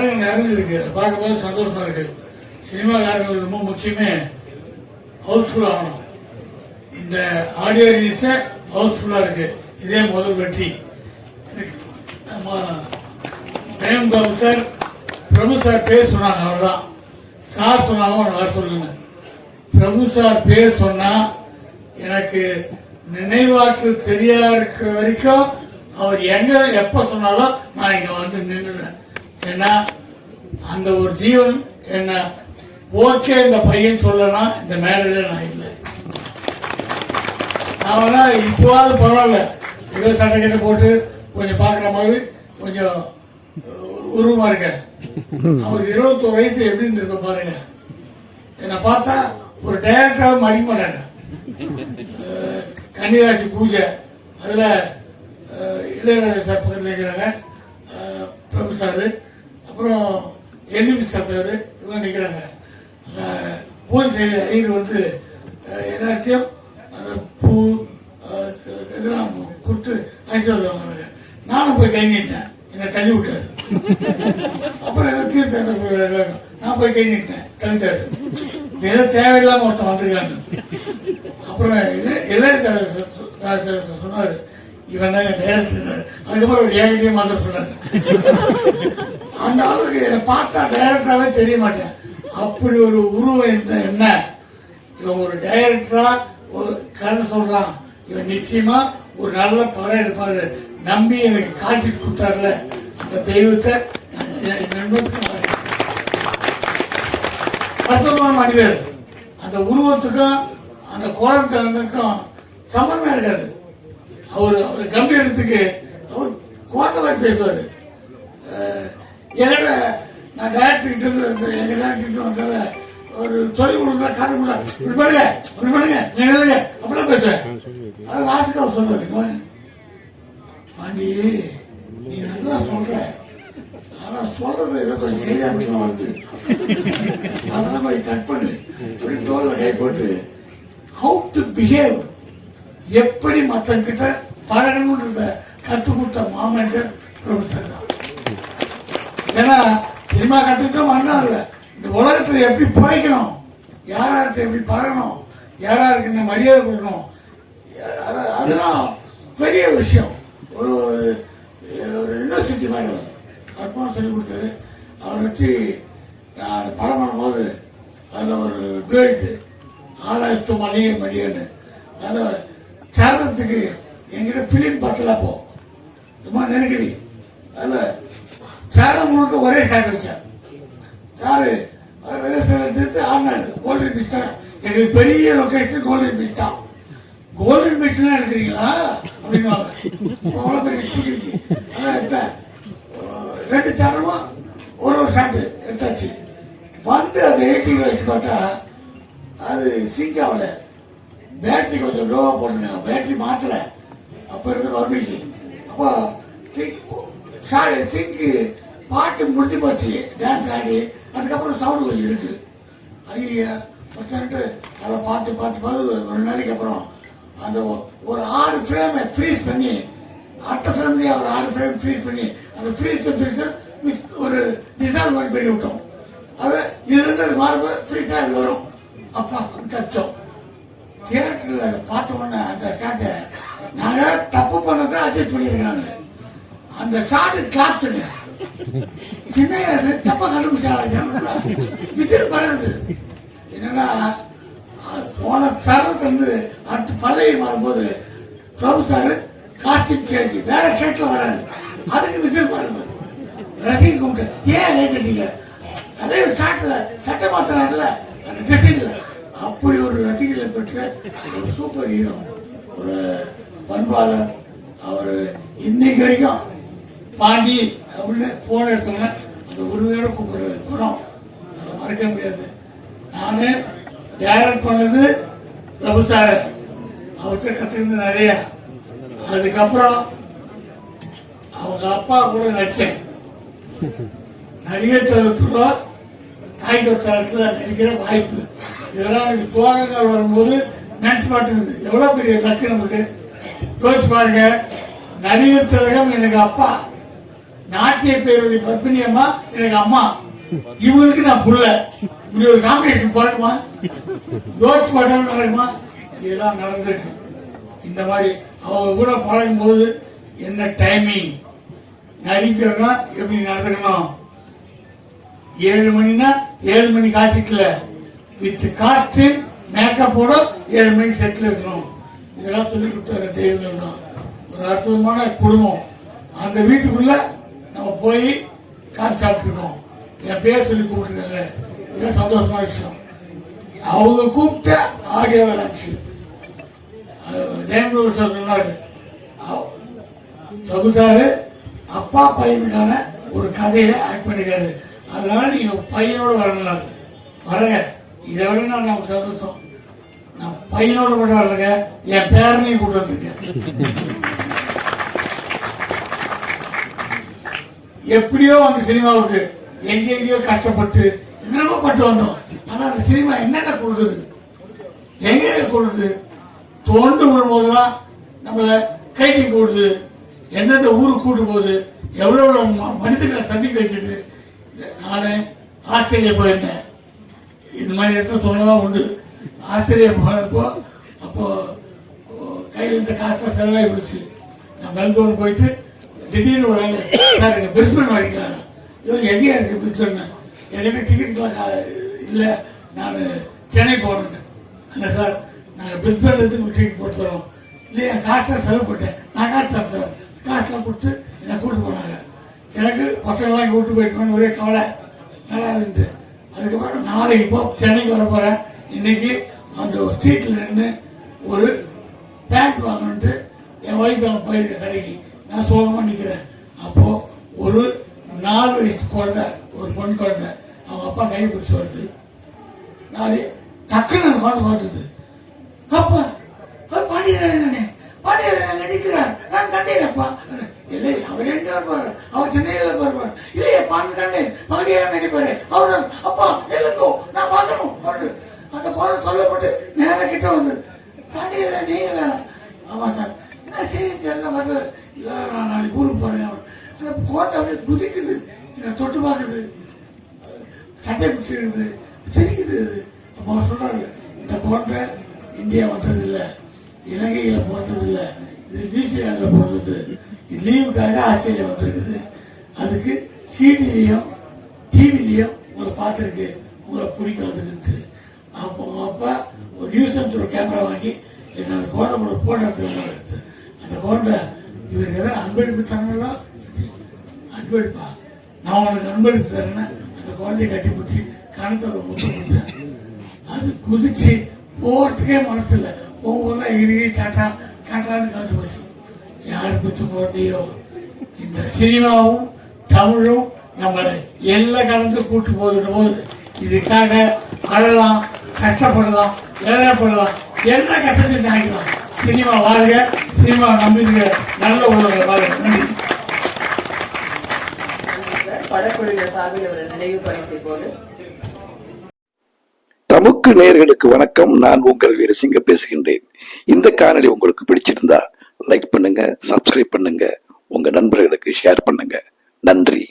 கரங்கள் நிறைஞ்சிருக்கு அதை பார்க்கும்போது சந்தோஷமா இருக்கு. சினிமாக்காரர்கள் ரொம்ப முக்கியமே ஹவுஸ்ஃபுல் ஆகணும். இந்த ஆடியோ ரிலீஸ ஹவுஸ்ஃபுல்லா இருக்கு. இதே முதல் வெற்றி. நம்ம ஜெயம் பாபு சார் பிரபு சார் பேர் சொன்னாங்க அவ்வளவுதான் சார் சொன்னாங்க அவனை வர சொல்லுங்க. பிரபு சார் பேர் சொன்னா எனக்கு நினைவாற்றல் சரியா இருக்கிற வரைக்கும் அவர் எங்க எப்ப சொன்னாலும் நான் இங்க வந்து நின்றுவேன். ஏன்னா அந்த ஒரு ஜீவன் என்ன? ஓகே இந்த பையன் சொல்லலாம் இந்த மேடையில நான் இல்லை. அவனா இப்போவாது பரவாயில்ல. ஏதோ சட்டை கட்ட போட்டு கொஞ்சம் பார்க்குற மாதிரி கொஞ்சம் உருவமா இருக்கேன். அவர் இருபத்தோரு வயசு எப்படி இருந்திருக்க பாருங்க. என்னை பார்த்தா ஒரு டைரக்டராக மடிக்க மாட்டாங்க கன்னிராசி பூஜை. அதில் இளையராஜா சார் பக்கத்தில் இருக்கிறாங்க. பிரபு சார். அப்புறம் எல்லிபி சத்தார் இவங்க நிற்கிறாங்க பூஜை ஐயர் வந்து எல்லாத்தையும் அந்த பூ இதெல்லாம் கொடுத்து ஆசீர்வாதம் வாங்குறாங்க நானும் போய் கை நீட்டேன் என்னை தள்ளி விட்டாரு. அப்புறம் தீர்த்த நான் போய் கை நீட்டேன் தள்ளிட்டாரு. ஏதோ தேவையில்லாம ஒருத்தன் வந்திருக்காங்க. அப்புறம் இளைய- இளையராஜா சொன்னார் சொன்னாரு. இவன் தாங்க டைரக்டர் அதுக்கப்புறம் ஒரு ஏகத்தையும் மாத்திரம் சொன்னாரு. அந்த அளவுக்கு என்னை பார்த்தா டைரக்டராகவே தெரிய மாட்டேன். அப்படி ஒரு உருவம் இருந்த என்ன? இவன் ஒரு டைரக்டரா ஒரு கதை சொல்றான். இவன் நிச்சயமா ஒரு நல்ல படம் எடுப்பாரு. நம்பி எனக்கு காட்சி கொடுத்தாருல. அந்த தெய்வத்தை நான் என் நண்பருக்கு அற்புதமான மனிதர். அந்த உருவத்துக்கும் அந்த குழந்தைக்கும் சம்பந்தம் இருக்காது. அவர் அவர் கம்பீரத்துக்கு அவர் குழந்தை மாதிரி பேசுவார். என்கிட்ட நான் டேரக்டர் கிட்ட இருந்து எங்கள் டேரக்டர் கிட்ட ஒரு சொல்லி கொடுத்தா கதை கொடுத்தா இப்படி பண்ணுங்க இப்படி பண்ணுங்க நீங்கள் எழுதுங்க அப்படிலாம் பேசுவேன் அது ராசுக்கு அவர் சொல்லுவார் பாண்டி நீ நல்லா சொல்ற. ஆனா சொல்றது ஏதோ கொஞ்சம் சரியா மட்டும் வருது. அதெல்லாம் கொஞ்சம் கட் பண்ணு. இப்படி தோல்ல கை போட்டு ஹவு டு பிஹேவ் எப்படி பழகணும்னு பழகணுன்றத கற்றுக் கொடுத்த மாமனிதர் ப்ரொஃபஸர் தான். ஏன்னா சினிமா கத்துக்கிட்டோம் அண்ணா இல்லை. இந்த உலகத்தில் எப்படி பிழைக்கணும் யாராருக்கு எப்படி பழகணும்? யாராருக்கு என்ன மரியாதை கொடுக்கணும்? அதெல்லாம் பெரிய விஷயம். ஒரு ஒரு- ஒரு யூனிவர்சிட்டி மாதிரி வரும். அற்புதம் சொல்லி கொடுத்தாரு. அவர் வச்சு நான் அந்த படம் பண்ணும்போது அதில் ஒரு டுவெல்ட்டு ஆலாயிரத்து மணியே மணியன்னு அதில் சரணத்துக்கு எங்கிட்ட ஃபிலிம் பத்தல போ. ரொம்ப நெருக்கடி அதில் சேலம் முழுக்க ஒரே ஷாட் வச்சார். யாரு எடுத்து ஆடினார். கோல்டன் பீச் தான். எங்களுக்கு பெரிய லொக்கேஷன் கோல்டன் பீச் தான். கோல்டன் பீச்லாம் எடுக்கிறீங்களா? அப்படின்னு அவ்வளோ பெரிய ஷூட்டிங்கு அதான் எடுத்தேன். ரெண்டு சேரமும் ஒரு ஒரு ஷாட்டு எடுத்தாச்சு. வந்து அந்த எயிட்டிங் வச்சு பார்த்தா அது சிங்க் ஆகலை. பேட்டரி கொஞ்சம் லோவாக போட்டுருக்காங்க பேட்டரி மாற்றலை அப்போ இருந்த வறுமைக்கு அப்போ சிங்க் ஷாடு பாட்டு முடிஞ்சு போச்சு டான்ஸ் ஆடி அதுக்கப்புறம் சவுண்டு கொஞ்சம் இருக்கு. ஐயா பர்சன்ட்டு அதை பார்த்து பார்த்து பார்த்து ஒரு நாளைக்கு அப்புறம் அந்த ஒரு ஆறு ஃப்ரேமை ஃப்ரீஸ் பண்ணி அடுத்த ஃப்ரேம்லேயே ஒரு ஆறு ஃப்ரேம் ஃப்ரீஸ் பண்ணி அந்த ஃப்ரீஸ் ஃப்ரீஸ் மிக்ஸ் ஒரு டிசால்வ் மாதிரி பண்ணி விட்டோம். அது இது அது மாறும்போது ஃப்ரீஸாக வரும். அப்பா கச்சோம் தியேட்டரில் அதை பார்த்த உடனே அந்த ஷாட்டை நான் தப்பு பண்ணதை அட்ஜஸ்ட் பண்ணியிருக்காங்க. அந்த ஷாட்டு கிளாப்ஸுங்க என்ன தப்ப தப்பா கண்டுபிடிச்சாங்க விதில் பழகுது. என்னன்னா போன சரணத்தை வந்து அடுத்து பல்லவி மாறும்போது ப்ரொஃபஸர் சார் காஸ்டியூம் சேஞ்ச் வேற ஷர்ட்ல வராரு. அதுக்கு விசில் பாருங்க. ரசிக கூப்பிட்டு ஏன் கை அதே ஷார்ட்ல சட்டை மாத்துறாருல அந்த டிசைன்ல அப்படி ஒரு ரசிகர்களை பெற்ற ஒரு சூப்பர் ஹீரோ ஒரு பண்பாளர் அவர் இன்னைக்கு வரைக்கும் பாண்டி அப்படின்னு போன் எடுத்தோம்னா அந்த உரிமையோட கூப்பிடுற குணம் அதை மறக்க முடியாது. நானே டைரக்ட் பண்ணது பிரபு சார் அவர்கிட்ட கத்துக்கிறது நிறைய. அதுக்கப்புறம் அவங்க அப்பா கூட நடிச்சேன். நடிகர் தளத்துல தாய் தளத்துல நடிக்கிற வாய்ப்பு. இதெல்லாம் எனக்கு சோகங்கள் வரும்போது நினைச்சு பார்த்துருது எவ்வளோ பெரிய லக்கு நமக்கு. யோசிச்சு பாருங்க. நடிகர் திலகம் எனக்கு அப்பா. நாட்டிய பேரவை பத்மினி அம்மா எனக்கு அம்மா. இவங்களுக்கு நான் புள்ள. இப்படி ஒரு காம்பினேஷன் போடணுமா? யோசிச்சு பாட்டாலும் நடக்குமா? இதெல்லாம் நடந்திருக்கு. இந்த மாதிரி அவங்க கூட பழகும் போது என்ன டைமிங் நடிக்கிறோம்னா எப்படி நடந்துக்கணும்? ஏழு மணினா ஏழு மணி காட்சிக்கல வித் காஸ்டியூம் மேக்கப்போட ஏழு மணிக்கு செட்டில் இருக்கணும். இதெல்லாம் சொல்லி கொடுத்தாங்க தெய்வங்கள் தான். ஒரு அற்புதமான குடும்பம். அந்த வீட்டுக்குள்ள நம்ம போய் காசு சாப்பிட்டுருக்கோம். என் பேர் சொல்லி கூப்பிட்டுருக்காங்க. இதெல்லாம் சந்தோஷமான விஷயம். அவங்க கூப்பிட்ட ஆடியோ விளாச்சு நேம்லூர் சார் சொன்னாரு. சகுதாரு அப்பா பையனுக்கான ஒரு கதையில ஆக்ட் பண்ணிருக்காரு. அதனால நீங்க பையனோட வரணும் வரங்க இதை விட நான் நமக்கு சந்தோஷம். பையனோட கூட வரலங்க என் பேரனையும் கூட்டு வந்திருக்கேன். எப்படியோ அந்த சினிமாவுக்கு எங்கெங்கேயோ கஷ்டப்பட்டு என்னென்னமோ பட்டு வந்தோம். ஆனா அந்த சினிமா என்னென்ன கொடுக்குது எங்க கொடுக்குது தோண்டு விடும்போதெல்லாம் நம்மளை கைட்டி கூடுது எந்தெந்த ஊருக்கு கூட்டு போகுது? எவ்வளோ எவ்வளோ மனிதர்களை சந்திக்க வைக்கிறது? நானே ஆஸ்திரேலியா போயிருந்தேன் இந்த மாதிரி இடத்துல சொன்னதான் உண்டு. ஆசிரியர் போனப்போ அப்போது கையில் இருந்த காசு செலவாகி போச்சு. நான் மெல்போர்ன் போயிட்டு திடீர்னு ஒரு ஆள் சார் எங்கள் பிரிஸ்பன் வரீங்களா ஐயோ எங்கேயா இருக்கு பிரிஸ்பன் என்கிட்ட டிக்கெட்லாம் இல்லை. நான் சென்னை போனேன் அந்த சார்? நாங்கள் பிரிஸ்பன்லேருந்து டிக்கெட் போட்டு தரோம். இல்லை என் காசு தான் செலவு போட்டேன் நான் காசு தரேன் சார். காசுலாம் கொடுத்து என்னை கூப்பிட்டு போனாங்க. எனக்கு பசங்களாம் கூப்பிட்டு போயிட்டு ஒரே கவலை. நல்லா இருந்து அதுக்கப்புறம் நாளைக்கு போ சென்னைக்கு வர போகிறேன் இன்னைக்கு அந்த சீட்டில் நின்று ஒரு பேண்ட் வாங்கணுன்ட்டு என் ஒய்ஃப் அவன் போயிருக்க கடைக்கு. நான் சோகமாக நிற்கிறேன் அப்போது ஒரு நாலு வயசு குழந்தை ஒரு பொண்ணு குழந்தை அவங்க அப்பா கை பிடிச்சி வருது. நான் டக்குன்னு அந்த குழந்தை பார்த்தது அப்பா அது பாண்டியராஜனே பாண்டியராஜன் நிற்கிறார் நான் கண்டேனப்பா. இல்லை அவர் எங்க இருப்பாரு அவர் சென்னையில் இருப்பார் இல்லையே பாண்டு கண்டேன். பாண்டியராஜன் நடிப்பாரு. அவர் அப்பா இல்லைங்கோ நான் பார்க்கணும். அப்படின்னு போல சொல்லப்பட்டு நேர கிட்ட வந்து பாண்டியராஜன் நீங்களா? ஆமா சார். என்ன செய்ய தெரியல வரல. இல்லை நான் நாளைக்கு ஊருக்கு போறேன். அந்த கோட்டை அப்படியே குதிக்குது. என்னை தொட்டு பார்க்குது. சட்டை பிடிச்சிருக்குது சிரிக்குது அப்போ அவர் சொல்றாரு இந்த குழந்தை இந்தியா வந்ததில்லை. இலங்கையில் பிறந்ததில்லை. இது நியூசிலாண்டில் பிறந்தது. இது லீவுக்காக ஆஸ்திரேலியா வந்திருக்குது. அதுக்கு சீடிலையும் டிவிலையும் உங்களை பார்த்துருக்கு. உங்களை பிடிக்காதுன்ட்டு. அப்போ உங்க அப்பா ஒரு நியூஸ் சென்டர் கேமரா வாங்கி என்ன அந்த குழந்தை போட்டோ எடுத்து அந்த குழந்தை இவருக்கு ஏதாவது அன்பளிப்பு தரணும்லாம் அன்பளிப்பா? நான் உனக்கு அன்பளிப்பு தரேன்னு அந்த குழந்தைய கட்டி பிடிச்சி கணத்தோட முத்தம் கொடுத்தேன். அது குதிச்சு போகிறதுக்கே மனசு இல்லை ஒவ்வொன்றா இறுகி டாட்டா டாட்டான்னு காட்டு போச்சு யார் குத்து குழந்தையோ? இந்த சினிமாவும் தமிழும் நம்மளை எல்லாம் கலந்து கூட்டு போகுதுன்ற போது இதுக்காக அழலாம் கஷ்டப்படலாம் வேதனைப்படலாம் என்ன கஷ்டத்தை தாங்கிக்கலாம் சினிமா வாழ்க சினிமா நம்பிக்கை நல்ல உலக வாழ்க. நன்றி. படக்குழுவினர் சார்பில் ஒரு நினைவு பரிசை போது தமுக்கு நேயர்களுக்கு வணக்கம். நான் உங்கள் வீரசிங்க பேசுகின்றேன். இந்த காணொளி உங்களுக்கு பிடிச்சிருந்தா லைக் பண்ணுங்க சப்ஸ்கிரைப் பண்ணுங்க. உங்க நண்பர்களுக்கு ஷேர் பண்ணுங்க. நன்றி.